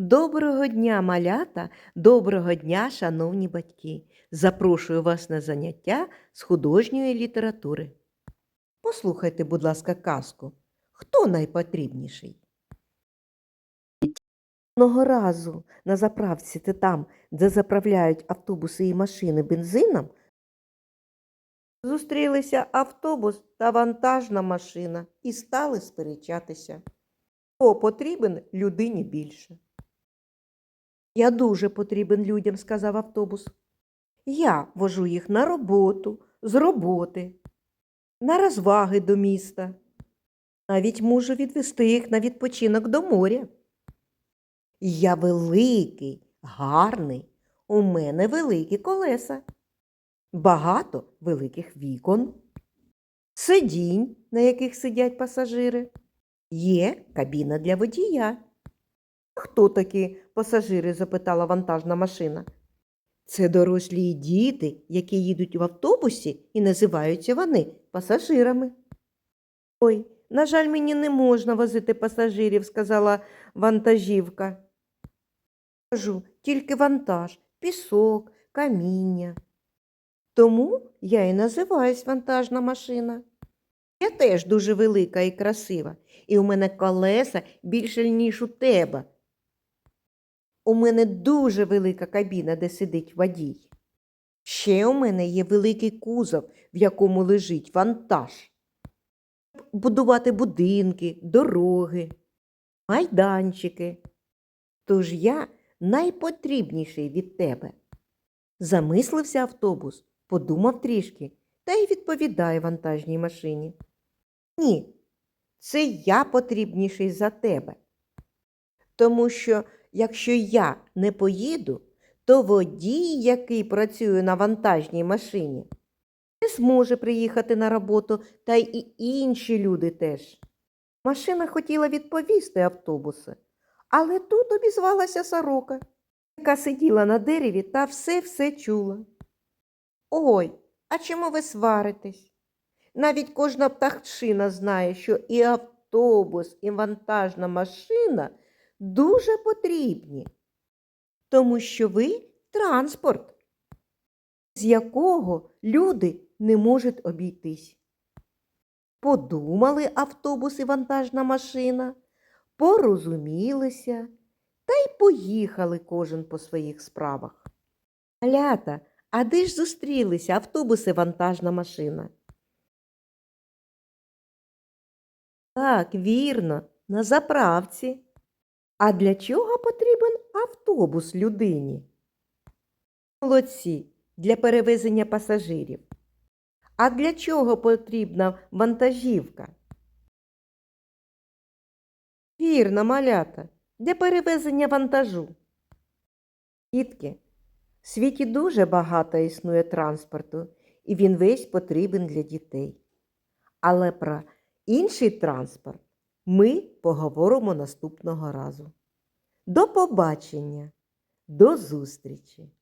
Доброго дня, малята, доброго дня, шановні батьки. Запрошую вас на заняття з художньої літератури. Послухайте, будь ласка, казку. Хто найпотрібніший? Одного разу на заправці та там, де заправляють автобуси і машини бензином, зустрілися автобус та вантажна машина і стали сперечатися. Хто потрібен людині більше? Я дуже потрібен людям, сказав автобус. Я вожу їх на роботу, з роботи, на розваги до міста. Навіть можу відвести їх на відпочинок до моря. Я великий, гарний, у мене великі колеса, багато великих вікон, сидінь, на яких сидять пасажири, є кабіна для водія. Хто такі пасажири? запитала вантажна машина. Це дорослі й діти, які їдуть в автобусі і називаються вони пасажирами. Ой, на жаль, мені не можна возити пасажирів, сказала вантажівка. Кажу, тільки вантаж, пісок, каміння. Тому я і називаюсь вантажна машина. Я теж дуже велика і красива, і у мене колеса більше, ніж у тебе. У мене дуже велика кабіна, де сидить водій. Ще у мене є великий кузов, в якому лежить вантаж. Будувати будинки, дороги, майданчики. Тож я найпотрібніший від тебе. Замислився автобус, подумав трішки та й відповідає вантажній машині. Ні, це я потрібніший за тебе. Тому що якщо я не поїду, то водій, який працює на вантажній машині, не зможе приїхати на роботу, та й інші люди теж. Машина хотіла відповісти автобусу, але тут обізвалася сорока, яка сиділа на дереві та все-все чула. Ой, а чому ви сваритесь? Навіть кожна птахчина знає, що і автобус, і вантажна машина дуже потрібні, тому що ви транспорт, з якого люди не можуть обійтись. Подумали автобус і вантажна машина, порозумілися та й поїхали кожен по своїх справах. Малята, а де ж зустрілися автобус і вантажна машина? Так, вірно, на заправці. А для чого потрібен автобус людині? Молодці для перевезення пасажирів. А для чого потрібна вантажівка? Вірно, малята, для перевезення вантажу. Дітки, в світі дуже багато існує транспорту, і він весь потрібен для дітей. Але про інший транспорт ми поговоримо наступного разу. До побачення, до зустрічі!